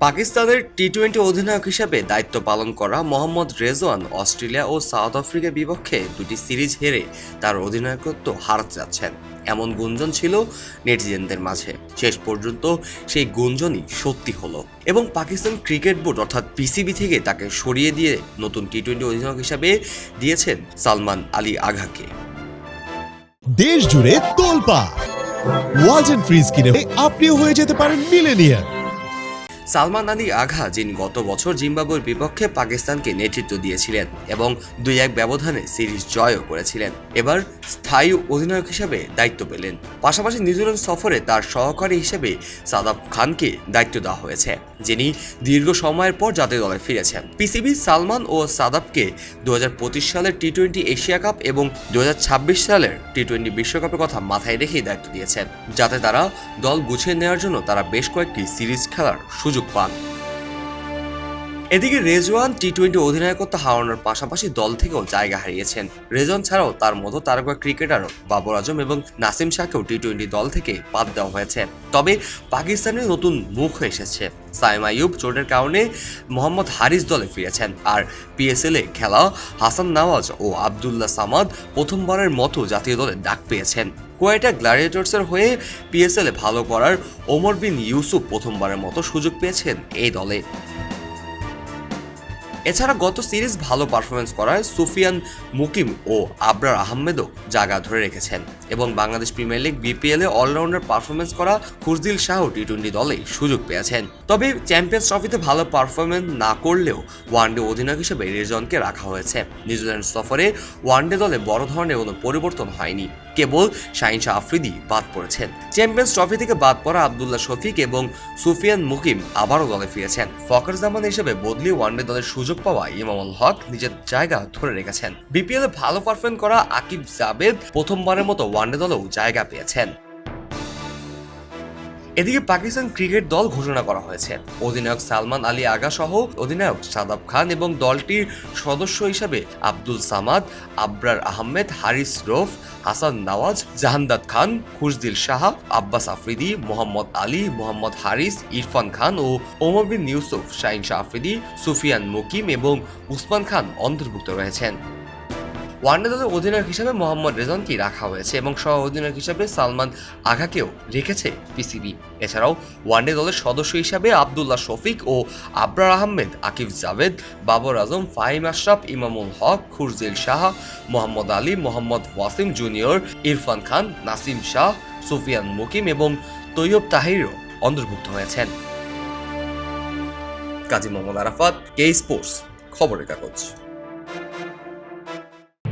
পাকিস্তানের T twenty অধিনায়ক হিসেবে দায়িত্ব পালন করা মোহাম্মদ রেজওয়ান অস্ট্রেলিয়া ও সাউথ আফ্রিকার বিপক্ষে দুটি সিরিজ হেরে তার অধিনায়কত্ব হারাতে যাচ্ছেন এমন গুঞ্জন ছিল নেটিজেনদের মাঝে। শেষ পর্যন্ত সেই গুঞ্জনই সত্যি হলো। এবং পাকিস্তান ক্রিকেট বোর্ড অর্থাৎ পিসিবি থেকে তাকে সরিয়ে দিয়ে নতুন টি টোয়েন্টি অধিনায়ক হিসাবে দিয়েছেন সালমান আলী আঘাকে। দেশ জুড়ে তোলপা। ওয়ালটন ফ্রিজ কিনে আপনিও হয়ে যেতে পারেন মিলেনিয়ার সালমান আলী আঘা, যিনি গত বছর জিম্বাবুয়ের বিপক্ষে পাকিস্তানকে নেতৃত্ব দিয়েছিলেন এবং দুই এক ব্যবধানে সিরিজ জয়ও করেছিলেন, এবার স্থায়ী অধিনায়ক হিসেবে দায়িত্ব পেলেন। পাশাপাশি নিউজিল্যান্ড সফরে তার সহকারী হিসেবে সাদাব খানকে দায়িত্ব দেওয়া হয়েছে, যিনি দীর্ঘ সময়ের পর জাতীয় দলে ফিরেছেন। পিসিবি সালমান ও সাদাবকে দুই হাজার পঁচিশ সালের টি টোয়েন্টি এশিয়া কাপ এবং দু হাজার ছাব্বিশ সালের টি টোয়েন্টি বিশ্বকাপের কথা মাথায় রেখেই দায়িত্ব দিয়েছেন, যাতে তারা দল গুছিয়ে নেওয়ার জন্য তারা বেশ কয়েকটি সিরিজ খেলার সুযোগ সুযোগ পান এদিকে রেজওয়ান টি টোয়েন্টি অধিনায়কত্ব হারানোর পাশাপাশি দল থেকেও জায়গা হারিয়েছেন। রেজওয়ান ছাড়াও তার মতো তারকা ক্রিকেটার বাবর আজম এবং নাসিম শাহকেও টি টোয়েন্টি দল থেকে বাদ দেওয়া হয়েছে। তবে পাকিস্তানের নতুন মুখ এসেছে। সাইম আইয়ুব চোটের কারণে মোহাম্মদ হারিস দলে ফিরেছেন আর পিএসএল খেলা হাসান নওয়াজ ও আবদুল্লাহ সামাদ প্রথমবারের মতো জাতীয় দলে ডাক পেয়েছেন। কোয়েটা গ্ল্যাডিয়েটর্সের হয়ে পিএসএল ভালো করার ওমর বিন ইউসুফ প্রথমবারের মতো সুযোগ পেয়েছেন এই দলে। এছাড়া গত সিরিজ ভালো পারফরমেন্স করায় সুফিয়ান মুকিম ও আবরার আহমেদও জায়গা ধরে রেখেছেন। এবং Bangladesh premier league BPL all-rounder performance করা খুরদিল শাহ টি টোয়েন্টি দলে সুযোগ পেয়েছেন। তবে চ্যাম্পিয়ন্স ট্রফিতে ভালো পারফরমেন্স না করলেও ওয়ানডে অধিনায়ক হিসেবে রেজনকে রাখা হয়েছে। নিউজিল্যান্ড সফরে ওয়ানডে দলে বড় ধরনের কোনো পরিবর্তন হয়নি। কেবল শাহিন শাহ আফ্রিদি বাদ পড়েছেন। চ্যাম্পিয়ন্স ট্রফি থেকে বাদ পড়া আবদুল্লাহ শফিক এবং সুফিয়ান মুকিম আবারও দলে ফিরেছেন। ফকর জামান হিসেবে বদলি ওয়ানডে দলের সুযোগ পাওয়া ইমামুল হক নিজের জায়গা ধরে রেখেছেন। বিপিএল এ ভালো পারফর্ম করা আকিব জাবেদ প্রথমবারের মতো ওয়ানডে দলেও জায়গা পেয়েছেন। এদিকে পাকিস্তান ক্রিকেট দল ঘোষণা করা হয়েছে। অধিনায়ক সালমান আলী আগা সহ অধিনায়ক সাদাব খান এবং দলটির সদস্য হিসাবে আব্দুল সামাদ, আবরার আহমেদ, হারিস রফ, হাসান নওয়াজ, জাহান্দাদ খান, খুশদিল শাহ আব্বাস আফ্রিদি, মোহাম্মদ আলী, মোহাম্মদ হারিস, ইরফান খান ও ওমর বিন ইউসুফ, শাহিন শাহ আফ্রিদি, সুফিয়ান মুকিম এবং উসমান খান অন্তর্ভুক্ত রয়েছেন। ওয়ানডে দলের অধিনায়ক হিসেবে মোহাম্মদ রেজনকে রাখা হয়েছে এবং সহ অধিনায়ক হিসেবে সালমান আঘাকেও রেখেছে পিসিবি। এছাড়াও ওয়ানডে দলের সদস্য হিসাবে আবদুল্লাহ শফিক ও আবরার আহমেদ আকিফ জাভেদ, বাবর আজম, ফাহিম আশরাফ, ইমামুল হক, খুরজিল শাহ, মোহাম্মদ আলী, মোহাম্মদ ওয়াসিম জুনিয়র, ইরফান খান, নাসিম শাহ, সুফিয়ান মুকিম এবং তৈয়ব তাহিরও অন্তর্ভুক্ত হয়েছেন। কাজী মোহাম্মদ আরাফাত, কে স্পোর্টস, খবরের কাগজ।